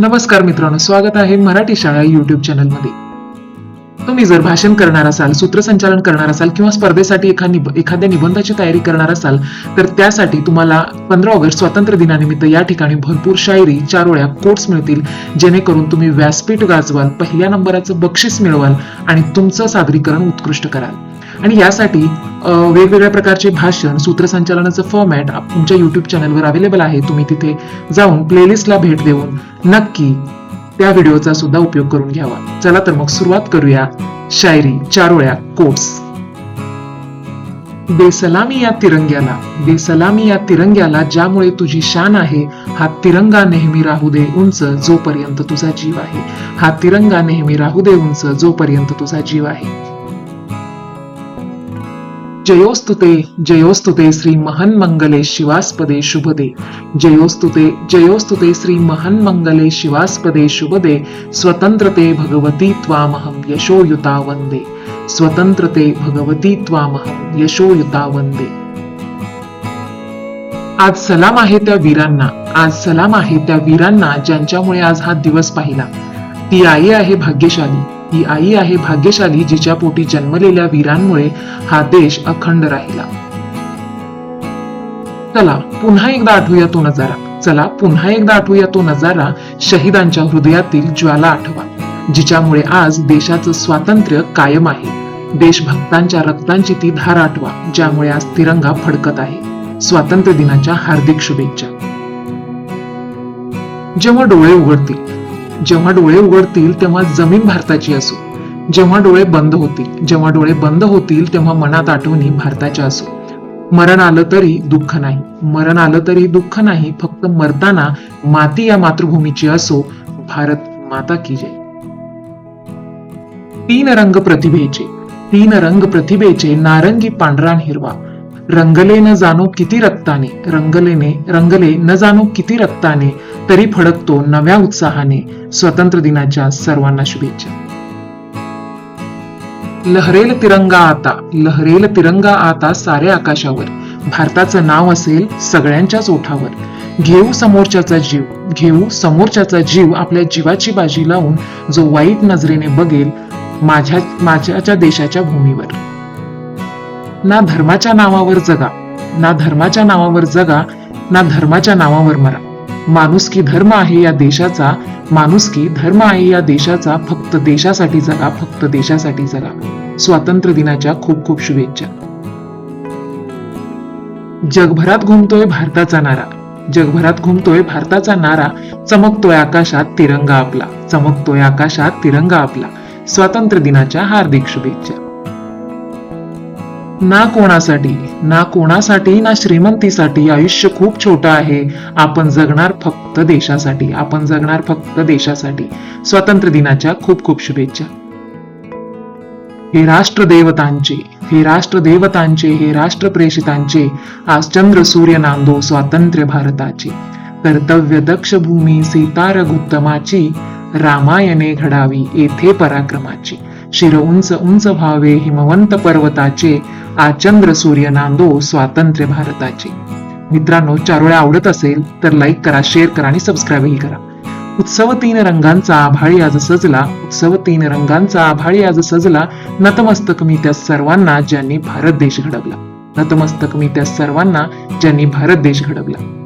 नमस्कार मित्रांनो स्वागत आहे मराठी शाळा युट्यूब चॅनलमध्ये तुम्ही जर भाषण करणार असाल सूत्रसंचालन करणार असाल किंवा स्पर्धेसाठी एखाद्या निब- एखाद्या निबंधाची तयारी करणार असाल तर त्यासाठी तुम्हाला पंधरा ऑगस्ट स्वातंत्र्य दिनानिमित्त या ठिकाणी भरपूर शायरी चारोळ्या कोट्स मिळतील जेणेकरून तुम्ही व्यासपीठ गाजवाल पहिल्या नंबराचं बक्षीस मिळवाल आणि तुमचं सादरीकरण उत्कृष्ट कराल. आणि यासाठी वेगवेगळ्या प्रकारचे भाषण सूत्रसंचालनाचं फॉर्मॅट तुमच्या युट्यूब चॅनलवर अवेलेबल आहे. तुम्ही तिथे जाऊन प्लेलिस्टला भेट देऊन नक्की त्या व्हिडिओचा सुद्धा उपयोग करून घ्यावा. चला तर मग सुरुवात करूया. शायरी चारोळ्या कोट्स बेसलामी या तिरंग्याला बेसलामी या तिरंग्याला ज्यामुळे तुझी शान आहे हा तिरंगा नेहमी राहू दे उंच जोपर्यंत तुझा जीव आहे. हा तिरंगा नेहमी राहू दे उंच जोपर्यंत तुझा जीव आहे. जयोस्तुते जयोस्तुते श्री महन मंगले शिवास्पदे शुभदे। जयोस्तुते जयोस्तुते श्री महन मंगले शिवास्पदे शुभदे। स्वतंत्रते भगवती त्वामहं यशोयुता वंदे स्वतंत्रते भगवती त्वामहं यशोयुता वंदे आज सलाम आहे त्या वीरांना आज सलाम आहे त्या वीरांना ज्यांच्यामुळे आज हा दिवस पाहिला. ती आई आहे भाग्यशाली. ही आई आहे भाग्यशाली जिच्या पोटी जन्मलेल्या वीरांमुळे हा देश अखंड राहिला. चला पुन्हा एकदा आठवूया तो नजारा. चला पुन्हा एकदा आठवूया तो नजारा शहीदांच्या हृदयातील ज्वाला आठवा जिच्यामुळे आज देशाचं स्वातंत्र्य कायम आहे. देशभक्तांच्या रक्तांची ती धार आठवा ज्यामुळे आज तिरंगा फडकत आहे. स्वातंत्र्य दिनाच्या हार्दिक शुभेच्छा. जेव्हा डोळे उघडतील जेव्हा डोळे उघडतील तेव्हा जमीन भारताची असो. जेव्हा डोळे बंद होतील जेव्हा डोळे बंद होतील तेव्हा मनात आठवणी भारताच्या असो. मरण आलं तरी दुःख नाही. मरण आलं तरी दुःख नाही. फक्त मरताना माती या मातृभूमीची असो. भारत माता की जय. तीन रंग प्रतिभेचे तीन रंग प्रतिभेचे नारंगी पांढरा हिरवा. रंगले न जाणो किती रक्ताने रंगलेने रंगले न जाणो किती रक्ताने तरी फडकतो नव्या उत्साहाने. स्वतंत्र दिनाच्या सर्वांना शुभेच्छा. लहरेल तिरंगा आता लहरेल तिरंगा आता साऱ्या आकाशावर. भारताचं नाव असेल सगळ्यांच्याच ओठावर. घेऊ समोरच्याचा जीव घेऊ समोरच्याचा जीव आपल्या जीवाची बाजी लावून जो वाईट नजरेने बघेल माझ्या माझ्याच्या देशाच्या भूमीवर. ना धर्माच्या नावावर जगा ना धर्माच्या नावावर जगा ना धर्माच्या नावावर मरा. माणुसकी धर्म आहे या देशाचा माणुसकी धर्म आहे या देशाचा फक्त देशासाठी जगा फक्त देशासाठी जगा. स्वातंत्र्य दिनाच्या खूप खूप शुभेच्छा. जगभरात घुमतोय भारताचा नारा. जगभरात घुमतोय भारताचा नारा. चमकतोय आकाशात तिरंगा आपला. चमकतोय आकाशात तिरंगा आपला. स्वातंत्र्य दिनाच्या हार्दिक शुभेच्छा. ना कोणासाठी ना कोणासाठी ना श्रीमंतीसाठी आयुष्य खूप छोटं आहे. आपण जगणार फक्त देशासाठी आपण जगणार फक्त देशासाठी. स्वातंत्र्य दिनाच्या खूप खूप शुभेच्छा. हे राष्ट्रदेवतांचे हे राष्ट्रदेवतांचे हे राष्ट्रप्रेषितांचे आज चंद्र सूर्य नांदो स्वातंत्र्य भारताचे. कर्तव्य दक्ष भूमी सीतारघुत्तमाची रामायणे घडावी येथे पराक्रमाची. शिर उंच उंच भावे हिमवंत पर्वताचे आचंद्र सूर्य नांदो स्वातंत्र्य भारताचे. मित्रांनो चारोळ्या आवडत असेल तर लाईक करा शेअर करा आणि सबस्क्राईबही करा. उत्सव तीन रंगांचा आभाळी आज सजला. उत्सव तीन रंगांचा आभाळी आज सजला. नतमस्तक मी त्या सर्वांना ज्यांनी भारत देश घडवला. नतमस्तक मी त्या सर्वांना ज्यांनी भारत देश घडवला.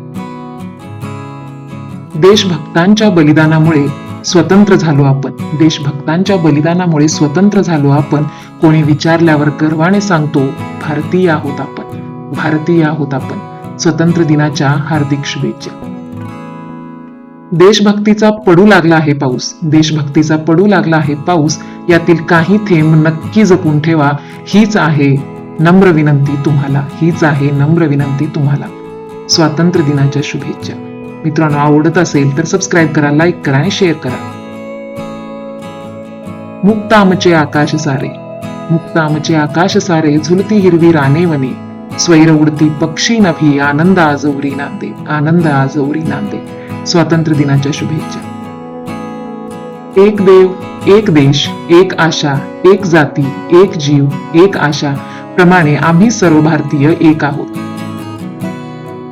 देशभक्तांच्या बलिदानामुळे स्वतंत्र झालो आपण. देशभक्तांच्या बलिदानामुळे स्वतंत्र झालो आपण. कोणी विचारल्यावर गर्वाने सांगतो भारतीय आहोत आपण. भारतीय आहोत आपण. स्वतंत्र दिनाच्या हार्दिक शुभेच्छा. देशभक्तीचा पडू लागला आहे पाऊस. देशभक्तीचा पडू लागला आहे पाऊस. यातील काही थेंब नक्की जपून ठेवा. हीच आहे नम्र विनंती तुम्हाला. हीच आहे नम्र विनंती तुम्हाला. स्वातंत्र्य दिनाच्या शुभेच्छा. मित्रांनो आवडत असेल तर सबस्क्राईब करा लाईक करा आणि शेअर करा. मुक्तामचे आकाश सारे. मुक्तामचे आकाश सारे झुलती हिरवी राने वने. स्वैर उडती पक्षी नभी आनंद आजवरी नांदे. आनंद आजवरी नांदे. स्वातंत्र्य दिनाच्या शुभेच्छा. एक देव एक देश एक आशा एक जाती एक जीव एक आशा. प्रमाणे आम्ही सर्व भारतीय एक आहोत.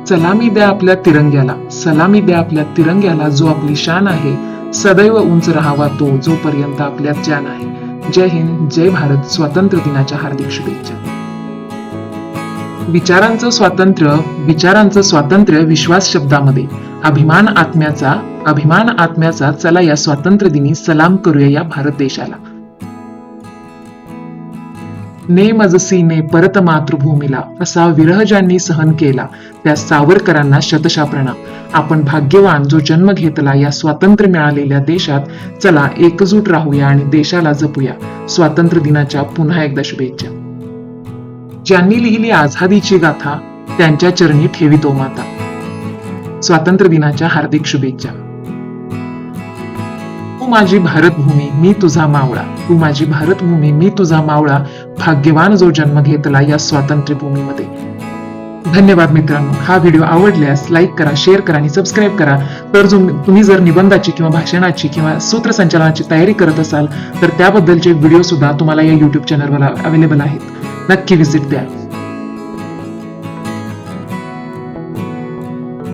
सलामी द्या आपल्या तिरंग्याला. सलामी द्या आपल्या तिरंग्याला जो आपली शान आहे. सदैव उंच राहावा तो जोपर्यंत आपल्यात जान आहे. जय हिंद जय भारत. स्वातंत्र्य दिनाच्या हार्दिक शुभेच्छा. विचारांचं स्वातंत्र्य विचारांचं स्वातंत्र्य विश्वास शब्दामध्ये. अभिमान आत्म्याचा अभिमान आत्म्याचा चला या स्वातंत्र्य दिनी सलाम करूया या भारत देशाला. ने मजसीने परत मातृभूमीला असा विरह ज्यांनी सहन केला त्या सावरकरांना शतशा प्रणाम आपण भाग्यवान जो जन्म घेतला या स्वातंत्र्य मिळालेल्या देशात चला एकजूट राहूया आणि देशाला जपूया. स्वातंत्र्य दिनाच्या पुन्हा एकदा शुभेच्छा. ज्यांनी लिहिली आझादीची गाथा त्यांच्या चरणी ठेवितो माता. स्वातंत्र्य दिनाच्या हार्दिक शुभेच्छा. तू माझी भारतभूमी मी तुझा मावळा. तू माझी भारतभूमी मी तुझा मावळा. भाग्यवान जो जन्म घेतला या स्वातंत्र्य भूमीमध्ये धन्यवाद मित्रांनो. हा व्हिडिओ आवडल्यास लाईक करा शेअर करा आणि सबस्क्राईब करा. तर जो तुम्ही जर निबंधाची किंवा भाषणाची किंवा सूत्रसंचालनाची तयारी करत असाल तर त्याबद्दलचे व्हिडिओ सुद्धा तुम्हाला या युट्यूब चॅनलवर अवेलेबल आहेत. नक्की व्हिजिट द्या.